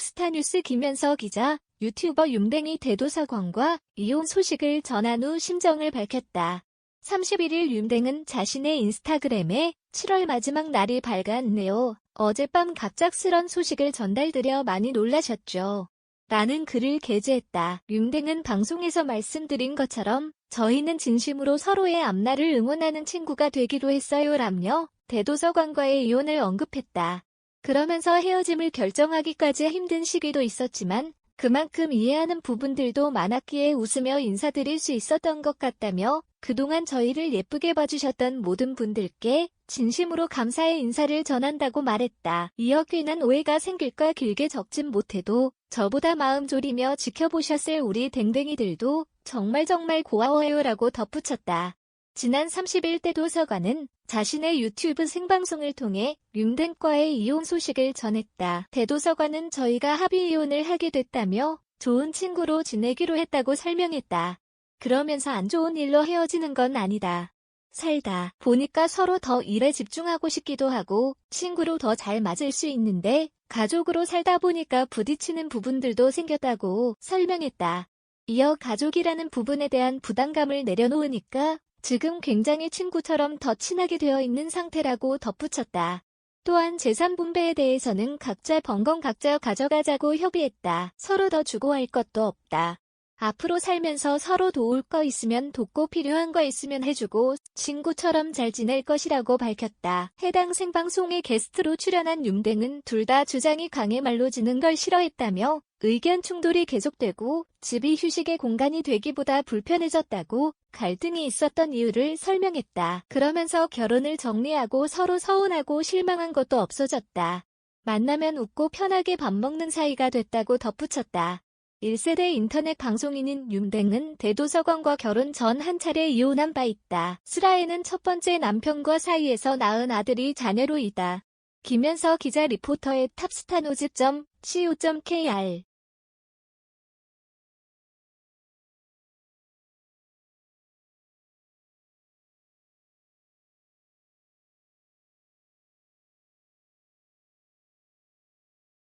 탑스타뉴스 김현서 기자, 유튜버 윤뱅이 대도서관과 이혼 소식을 전한 후 심정을 밝혔다. 31일 윤뱅은 자신의 인스타그램에 7월 마지막 날이 밝았네요. 어젯밤 갑작스런 소식을 전달드려 많이 놀라셨죠. 라는 글을 게재했다. 윤댕은 방송에서 말씀드린 것처럼 저희는 진심으로 서로의 앞날을 응원하는 친구가 되기로 했어요. 라며 대도서관과의 이혼을 언급했다. 그러면서 헤어짐을 결정하기까지 힘든 시기도 있었지만 그만큼 이해하는 부분들도 많았기에 웃으며 인사드릴 수 있었던 것 같다며 그동안 저희를 예쁘게 봐주셨던 모든 분들께 진심으로 감사의 인사를 전한다고 말했다. 이어 괜한 오해가 생길까 길게 적진 못해도 저보다 마음 졸이며 지켜보셨을 우리 댕댕이들도 정말 정말 고마워요라고 덧붙였다. 지난 30일 때 도서관은 자신의 유튜브 생방송을 통해 윤댕과의 이혼 소식을 전했다. 대도서관은 저희가 합의 이혼을 하게 됐다며 좋은 친구로 지내기로 했다고 설명했다. 그러면서 안 좋은 일로 헤어지는 건 아니다. 살다 보니까 서로 더 일에 집중하고 싶기도 하고 친구로 더 잘 맞을 수 있는데 가족으로 살다 보니까 부딪히는 부분들도 생겼다고 설명했다. 이어 가족이라는 부분에 대한 부담감을 내려놓으니까 지금 굉장히 친구처럼 더 친하게 되어 있는 상태라고 덧붙였다. 또한 재산 분배에 대해서는 각자 번건 각자 가져가자고 협의했다. 서로 더 주고 할 것도 없다. 앞으로 살면서 서로 도울 거 있으면 돕고 필요한 거 있으면 해주고 친구처럼 잘 지낼 것이라고 밝혔다. 해당 생방송에 게스트로 출연한 윤댕은 둘 다 주장이 강해 말로 지는 걸 싫어했다며 의견 충돌이 계속되고 집이 휴식의 공간이 되기보다 불편해졌다고 갈등이 있었던 이유를 설명했다. 그러면서 결혼을 정리하고 서로 서운하고 실망한 것도 없어졌다. 만나면 웃고 편하게 밥 먹는 사이가 됐다고 덧붙였다. 1세대 인터넷 방송인인 윤댕은 대도서관과 결혼 전 한 차례 이혼한 바 있다. 슬아에는 첫 번째 남편과 사이에서 낳은 아들이 자녀로 있다. 김현서 기자 리포터의 탑스타노즈.co.kr